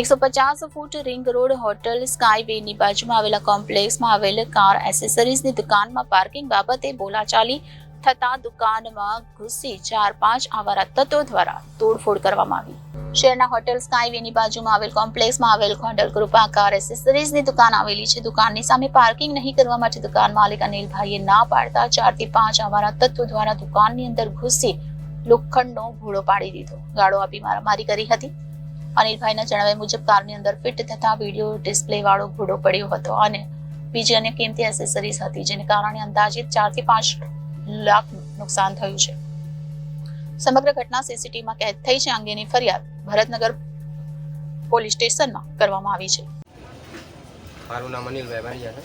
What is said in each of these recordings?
એકસો પચાસ foot ring road hotel સ્કાયવેની બાજુમાં આવેલા કોમ્પ્લેક્સમાં આવેલ કાર એસેસરીઝની દુકાનમાં પાર્કિંગ બાબતે બોલાચાલી થતા દુકાનમાં ઘૂસી ચાર પાંચ આવારા તત્વો દ્વારા તોડફોડ કરવામાં આવી. શહેરના હોટેલ સ્કાયવેની બાજુમાં આવેલ કોમ્પ્લેક્સમાં આવેલ હોટલ કૃપા કાર એસેસરીઝની દુકાન આવેલી છે. દુકાનની સામે પાર્કિંગ નહીં કરવા માટે દુકાન માલિક અનિલભાઈએ ના પાડતા ચારથી પાંચ આવારા તત્વો દ્વારા દુકાનની અંદર ઘૂસી લોખંડનો ઘોડો પાડી દીધો. ગાળો આપી મારામારી કરી હતી. અનિલભાઈના જણાવ્યા મુજબ કારની અંદર ફિટ થતા વીડિયો ડિસ્પ્લે વાળો ઘોડો પડ્યો હતો અને બીજી અન્ય કિંમતી એસેસરીઝ હતી જેને કારણે અંદાજિત ચારથી પાંચ લાખ નુકસાન થયું છે. સમગ્ર ઘટના સીસીટીવીમાં કેદ થઈ છે અંગેની ફરિયાદ ભરતનગર પોલીસ સ્ટેશનમાં કરવામાં આવી છે. મારું નામ અનિલભાઈ ભારિયા છે.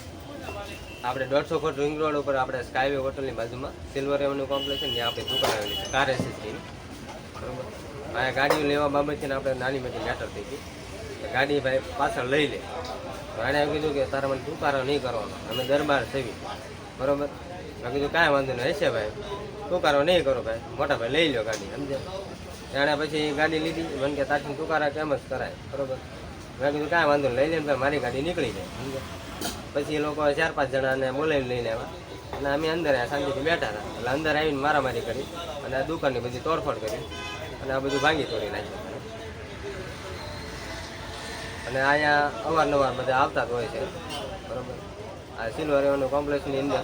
આપણે દોઢસો ફૂટ રિંગ રોડ ઉપર આપણે સ્કાયવે હોટલની બાજુમાં સિલ્વર રેવન્યુ કોમ્પ્લેક્સ છે આપણી દુકાન આવેલી છે કાર એસેસરીની બરોબર? અહીંયા ગાડીઓ લેવા બાબતથી આપણે નાની મોટી મેટર થઈ ગઈ. ગાડી ભાઈ પાછળ લઈ લે. તો કીધું કે તારે મને ટૂંકારો નહીં કરવાનો. અમે દરબાર સેવી. બરોબર? મેં કીધું, કાંઈ વાંધો નહીં, હશે ભાઈ. ટુકારો નહીં કરો ભાઈ. મોટા ભાઈ લઈ લો ગાડી. સમજે એણે પછી ગાડી લીધી. મને કે, તારથી ટૂંકારા કેમ જ કરાય? બરોબર? મેં કીધું, કાંઈ વાંધો લઈ લે ભાઈ. મારી ગાડી નીકળી જાય. સમજે પછી એ લોકો ચાર પાંચ જણાને બોલાવીને લઈને આવ્યા. અને અમે અંદર શાંતિથી બેઠા હતા. એટલે અંદર આવીને મારામારી કરી. અને આ દુકાનની બધી તોડફોડ કરી. અને આ બધું ભાંગી તોડી નાખ્યું. અને અહીંયા અવારનવાર બધા આવતા જ હોય છે. બરોબર? આ સિલ્વર કોમ્પ્લેક્સની અંદર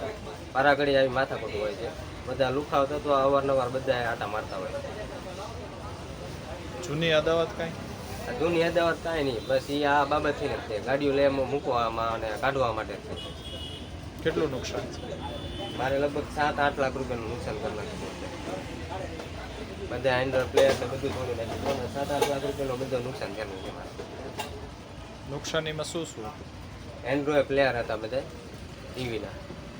પારાઘડી આવી માથાકૂટ હોય છે. બધા લુખાવ તો અવારનવાર બધા આટા મારતા હોય જૂની અદાવત કાંઈ? આ જૂની અદાવત કાંઈ નહીં. બસ એ આ બાબતથી છે. ગાડીઓ લેવામાં મૂકવામાં અને કાઢવા માટે છે. કેટલું નુકસાન છે? મારે લગભગ સાત આઠ લાખ રૂપિયાનું નુકસાન કરી નાખ્યું બધા એન્ડ્રોઈડ પ્લેયર ને બધું તોડી નાખ્યું. તો સાત આઠ લાખ રૂપિયાનું બધું નુકસાન થયેલું છે મારે નુકસાનીમાં શું શું? એન્ડ્રોઈડ પ્લેયર હતા બધા ટીવીના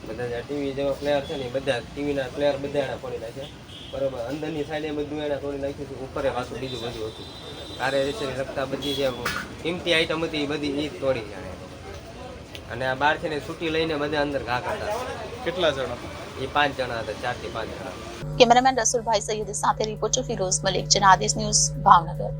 બધા ટીવી જેવા પ્લેયર છે ને એ બધા ટીવીના પ્લેયર બધા એના તોડી નાખ્યા. બરોબર અંદરની સાઈડે બધું એના તોડી નાખ્યું હતું ઉપરે પાછું બીજું બધું હતું. કારે વિશે લગતા બધી જે કિંમતી આઈટમ હતી એ બધી એ તોડી જાણે. અને આ બહાર છે ને છૂટી લઈને બધા અંદર ઘા કરતા કેટલા જણા? એ પાંચ જણા હતા, ચારથી પાંચ જણા. કેમેરામેન રસુલભાઈ સૈયદ સાથે રિપોર્ટર ફિરોઝ મલિક, જનાદેશ ન્યૂઝ ભાવનગર.